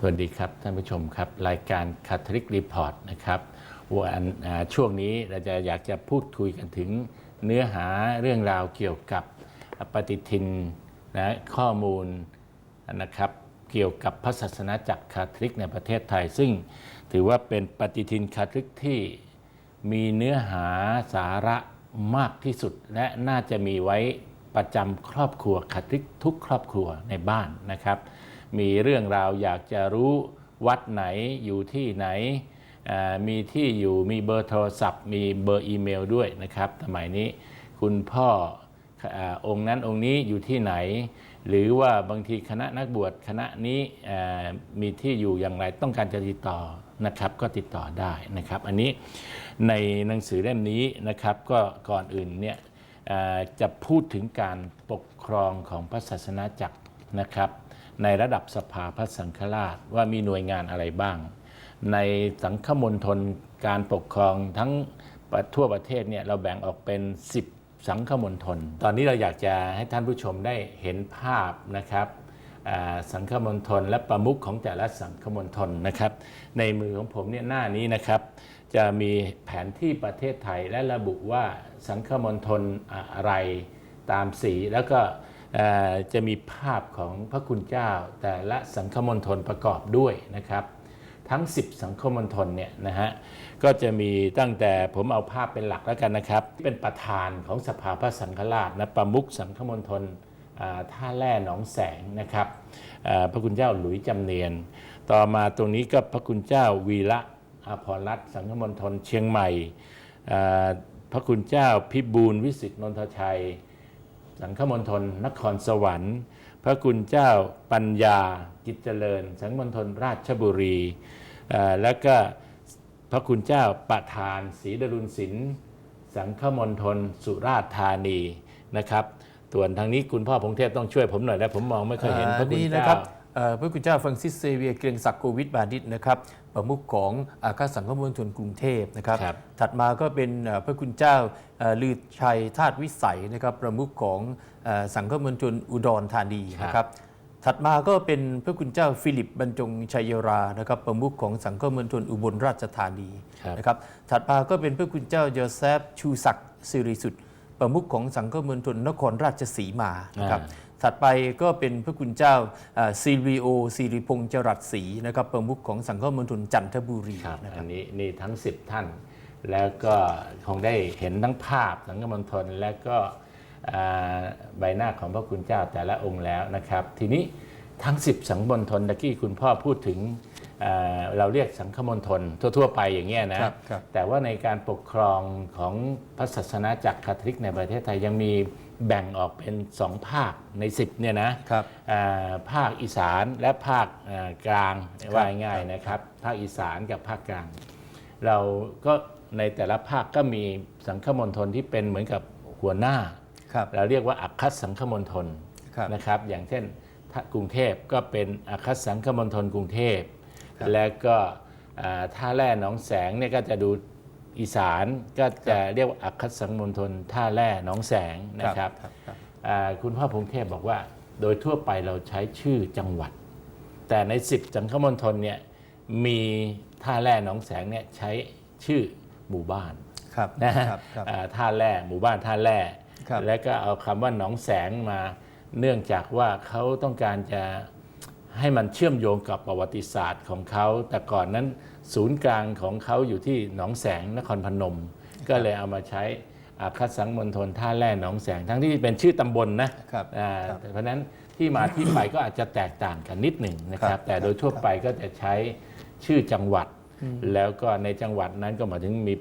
สวัสดีครับ ท่านผู้ชมครับ รายการคาทริกรีพอร์ตนะครับวันอ่าช่วงนี้เราจะอยากจะพูดคุยกันถึงเนื้อหาเรื่องราวเกี่ยวกับปฏิทินนะข้อมูลนะครับเกี่ยวกับพระศาสนาจักรคาทริกในประเทศไทย ซึ่งถือว่าเป็นปฏิทินคาทริกที่มีเนื้อหาสาระมากที่สุด และน่าจะมีไว้ประจำครอบครัวคาทริกทุกครอบครัวในบ้านนะครับ มีเรื่องราวอยากจะรู้วัดไหนอยู่ที่ไหน มีที่อยู่มีเบอร์โทรศัพท์ มีเบอร์อีเมลด้วยนะครับสมัยนี้คุณพ่อองค์นั้นองค์นี้อยู่ที่ไหน หรือว่าบางทีคณะนักบวชคณะนี้มีที่อยู่อย่างไรต้องการจะติดต่อนะครับก็ติดต่อได้นะครับ อันนี้ในหนังสือเล่มนี้นะครับก็ก่อนอื่นเนี่ยจะพูดถึงการปกครองของพระศาสนาจักร นะครับในระดับสภาพระสังฆราชว่ามีหน่วยงานอะไรบ้าง ในสังฆมณฑลการปกครองทั้งทั่วประเทศเนี่ยเราแบ่งออกเป็น 10 สังฆมณฑลตอนนี้เราอยากจะให้ท่านผู้ชมได้เห็นภาพนะครับสังฆมณฑลและประมุขของแต่ละสังฆมณฑลนะครับ ในมือของผมเนี่ยหน้านี้นะครับ จะมีแผนที่ประเทศไทยและระบุว่าสังฆมณฑลอะไรตามสีแล้วก็ จะมีภาพของพระคุณเจ้า แต่ละสังฆมณฑลประกอบด้วยนะครับ ทั้ง 10 สังฆมณฑลเนี่ยนะฮะก็จะมีตั้งแต่ผมเอาภาพเป็นหลักแล้วกันนะครับ เป็นประธานของสภาพระสังฆราชนะประมุขสังฆมณฑลท่าแร่หนองแสงนะครับพระคุณเจ้าหลุยจำเนียน ต่อมาตรงนี้ก็พระคุณเจ้าวีระอภรรัตน์สังฆมณฑลเชียงใหม่พระคุณเจ้าพิบูลวิสิทธนนทชัย สังฆมณฑลนครสวรรค์ พระคุณเจ้าปัญญากิจเจริญ สังฆมณฑลราชบุรีเอ่อแล้วก็พระคุณเจ้าประธานศรีดรุณศิลป์สังฆมณฑลสุราษฎร์ธานีนะครับส่วนทางนี้คุณพ่อพงเทพต้องช่วยผมหน่อยนะผมมองไม่ค่อยเห็นพระคุณนี่นะเจ้าครับเอ่อพระคุณเจ้าฟรังซิสเซเวียร์เกรียงศักดิ์โควิดบาดิตนะครับ ประมุขของอาคาสังฆมณฑลกรุงเทพนะครับครับถัดมาก็เป็นเอ่อพระคุณเจ้าเอ่อลือชัยธาตุวิสัยนะครับประมุขของเอ่อสังฆมณฑลอุดรธานีนะครับถัดมาก็เป็นพระคุณเจ้าฟิลิปบรรจงชัยรานะครับประมุขของสังฆมณฑลอุบลราชธานีครับนะครับถัดมาก็เป็นพระคุณเจ้าโยเซฟชูศักดิ์สิริสุทธิ์ประมุขของสังฆมณฑลนครราชสีมานะครับ ถัดไปก็เป็นพระคุณเจ้าซีรีโอซีริพงษ์จรัสศรีนะครับประมุขของสังฆมณฑลจันทบุรีครับนะคอัรับนนี้นี่ทั้ง 10 ท่าน แล้วก็คงได้เห็นทั้งภาพสังฆมณฑลและก็อ่าใบหน้าของพระคุณเจ้าแต่ละองค์แล้วนะครับ ทีนี้ทั้ง 10 สังฆมณฑลตะกี้คุณพ่อพูดถึงอ่า เราเรียกสังฆมณฑลทั่ว ๆ ไปอย่างเงี้ยนะครับครับแต่ว่าในการปกครองของพระศาสนาจักรคาทอลิกในประเทศไทยยังมีแบ่งออกเป็นสองภาคใน 10เนี่ยนะครับอ่าภาคอีสานและภาคอ่ากลางว่าง่ายๆนะครับ ภาคอีสานกับภาคกลาง เราก็ในแต่ละภาคก็มีสังฆมณฑลที่เป็นเหมือนกับหัวหน้าครับเราเรียกว่าอัคคสังฆมณฑลครับนะครับ อย่างเช่นถ้ากรุงเทพก็เป็นอัคคสังฆมณฑลกรุงเทพครับ และก็อ่าท่าแร่หนองแสงเนี่ยก็จะดูอีสานก็จะเรียกว่าอัคคสังฆมณฑลท่าแร่หนองแสงนะครับครับครับอ่าคุณพ่อพงเทพบอกว่า โดยทั่วไปเราใช้ชื่อจังหวัด แต่ใน 10 จังฆมณฑลเนี่ยมีท่าแร่หนองแสงเนี่ยใช้ชื่อหมู่บ้านครับนะฮะครับครับอ่าท่าแร่หมู่บ้านท่าแร่ครับแล้วก็เอาคำว่าหนองแสงมาเนื่องจากว่าเขาต้องการจะ ให้มันเชื่อมโยงกับประวัติศาสตร์ของเขา แต่ก่อนนั้นศูนย์กลางของเขาอยู่ที่หนองแสงนครพนม ก็เลยเอามาใช้อาคัดสังมณฑลท่าแร่หนองแสง ทั้งที่เป็นชื่อตำบลนะครับอ่าครับแต่เพราะฉะนั้นที่มาที่ไปก็อาจจะแตกต่างกันนิดหนึ่งนะคครัรับบแต่โดยทั่วไปก็จะใช้ชื่อจังหวัด แล้วก็ในจังหวัดนั้นก็หมายถึงมี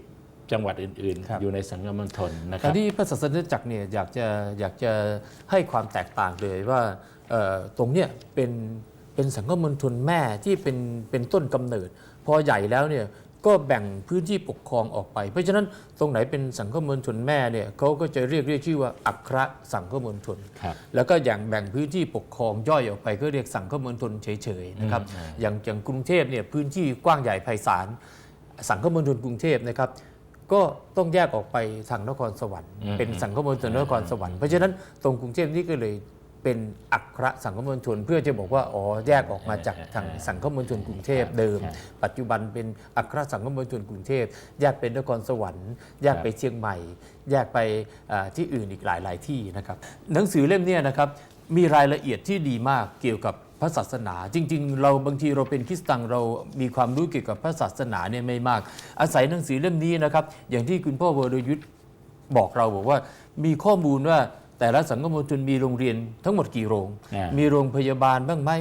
จังหวัดอื่นครับๆอยู่ในสังฆมณฑลนะคครารับวนี้พระศาสนาจักรเนี่ยอยากจะอยากจะให้ความแตกต่างเลยว่าเอ่อตรงเนี้ยเป็น เป็นสังฆมณฑลแม่ที่เป็นเป็นต้นกำเนิด พอใหญ่แล้วเนี่ยก็แบ่งพื้นที่ปกครองออกไป เพราะฉะนั้นตรงไหนเป็นสังฆมณฑลแม่เนี่ยเขาก็จะเรียกเรียกชื่อว่าอัครสังฆมณฑลครับแล้วก็อย่างแบ่งพื้นที่ปกครองย่อยออกไปก็เรียกสังฆมณฑลเฉยๆนะครับอย่างอย่างกรุงเทพเนี่ยพื้นที่กว้างใหญ่ไพศาลสังฆมณฑลกรุงเทพนะครับก็ต้องแยกออกไปทางนครสวรรค์อืมเป็นสังฆมณฑลนครสวรรค์เพราะฉะนั้นตรงกรุงเทพนี่ก็เลย เป็นอัครสังคมณฑลเพื่อจะบอกว่าอ๋อแยกออกมาจากทางสังคมณฑลกรุงเทพเดิมครับปัจจุบันเป็นอัครสังคมณฑลกรุงเทพแยกเป็นนครสวรรค์แยกไปเชียงใหม่ แยกไปอ่าที่อื่นอีกหลาย ๆ ที่นะครับหนังสือเล่มเนี้นะครับมีรายละเอียดที่ดีมากเกี่ยวกับพระศาสนา จริง ๆ เราบางทีเราเป็นคริสตังเรามีความรู้เกี่ยวกับพระศาสนาเนี่ยไม่มาก อาศัยหนังสือเล่มนี้นะครับ อย่างที่คุณพ่อวรยุทธ์บอกเราบอกว่ามีข้อมูลว่า แต่ละสังคมณฑลมีโรงเรียนทั้งหมดกี่โรงอ่ามีมีโรงพยาบาลบ้างไหม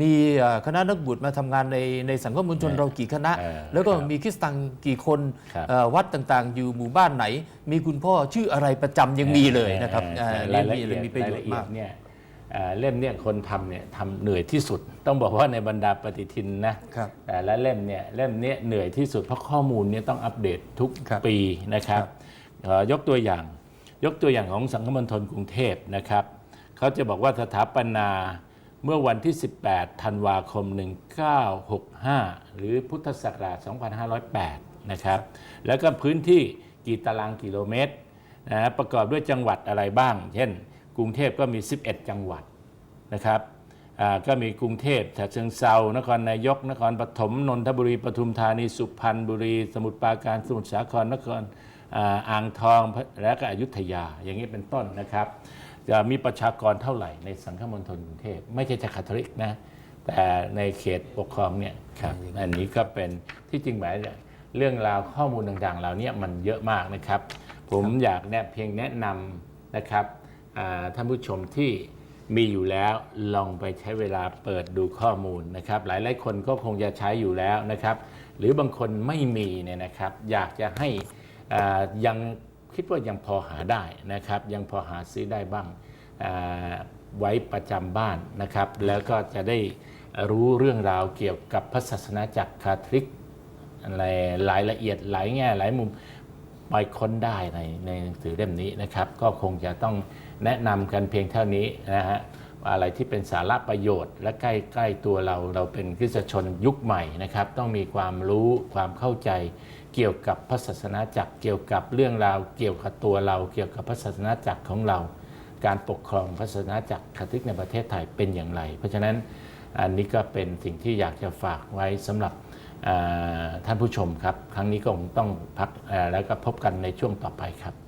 มีเอ่อคณะนักบุตรมาทำงานในในสังคมมณฑลเออเรากี่คณะเออแล้วก็ครับมีคริสตังกี่คนครับเอ่อวัดต่างๆ อยู่หมู่บ้านไหน มีคุณพ่อชื่ออะไรประจำยังมีเลยนะครับเอ่อเอ่อรายละมีเอียดเลยมีประโยชรายละน์เอียมาดกเนี่ยเอ่อเล่มเนี่ยคนทำเนี่ยทำเหนื่อยที่สุด ต้องบอกว่าในบรรดาปฏิทินนะครับแต่ละเล่มเนี่ยเล่มเนี้ยเหนื่อยที่สุดเพราะข้อมูลเนี่ยต้องอัปเดตทุกครับปีนะครับครับเอ่อยกตัวอย่าง ยกตัวอย่างของสังคมณฑลกรุงเทพนะครับเขาจะบอกว่าสถาปนาเมื่อวันที่ 18 ธันวาคม 1965 หรือพุทธศักราช 2508 นะครับ แล้วก็พื้นที่กี่ตารางกิโลเมตรนะประกอบด้วยจังหวัดอะไรบ้าง เช่น กรุงเทพก็มี 11 จังหวัดนะครับก็มีกรุงเทพฉะเชิงเซานครนายก นครปฐม นนทบุรี ปทุมธานี สุพรรณบุรี สมุทรปราการ สมุทรสาคร นคร อ่าอ่างทองและก็อยุธยาอย่างนี้เป็นต้นนะครับ จะมีประชากรเท่าไหร่ในสังคมณฑลกรุงเทพไม่ใช่จะคาทอลิกนะแต่ในเขตปกครองเนี่ยครับอันนี้ก็เป็นที่จริงหมายเนี่ยเรื่องราวข้อมูลต่างๆเหล่านี้มันเยอะมากนะครับ ผมอยากแนะเพียงแนะนำนะครับอ่าท่านผู้ชมที่มีอยู่แล้วลองไปใช้เวลาเปิดดูข้อมูลนะครับ หลายๆคนก็คงจะใช้อยู่แล้วนะครับ หรือบางคนไม่มีเนี่ยนะครับ อยากจะให้อ่า ยังคิดว่ายังพอหาได้นะครับ ยังพอหาซื้อได้บ้างไว้ประจำบ้านนะครับ แล้วก็จะได้รู้เรื่องราวเกี่ยวกับพระศาสนาจักรคาทริกอะไรรายละเอียดหลายแง่หลายมุมไปค้นได้ในในหนังสือเล่มนี้นะครับ ก็คงจะต้องแนะนำกันเพียงเท่านี้นะฮะอะไรที่เป็นสาระประโยชน์ และใกล้ใกล้ตัวเราเราเป็นคริสชนยุคใหม่นะครับ ต้องมีความรู้ความเข้าใจ เกี่ยวกับพระศาสนาจักรเกี่ยวกับเรื่องราวเกี่ยวกับตัวเรา เกี่ยวกับพระศาสนาจักรของเรา การปกครองพระศาสนาจักรคาทิกในประเทศไทยเป็นอย่างไร เพราะฉะนั้นอันนี้ก็เป็นสิ่งที่อยากจะฝากไว้สำหรับท่านผู้ชมครับ ครั้งนี้ก็คงต้องพักแล้วก็พบกันในช่วงต่อไปครับ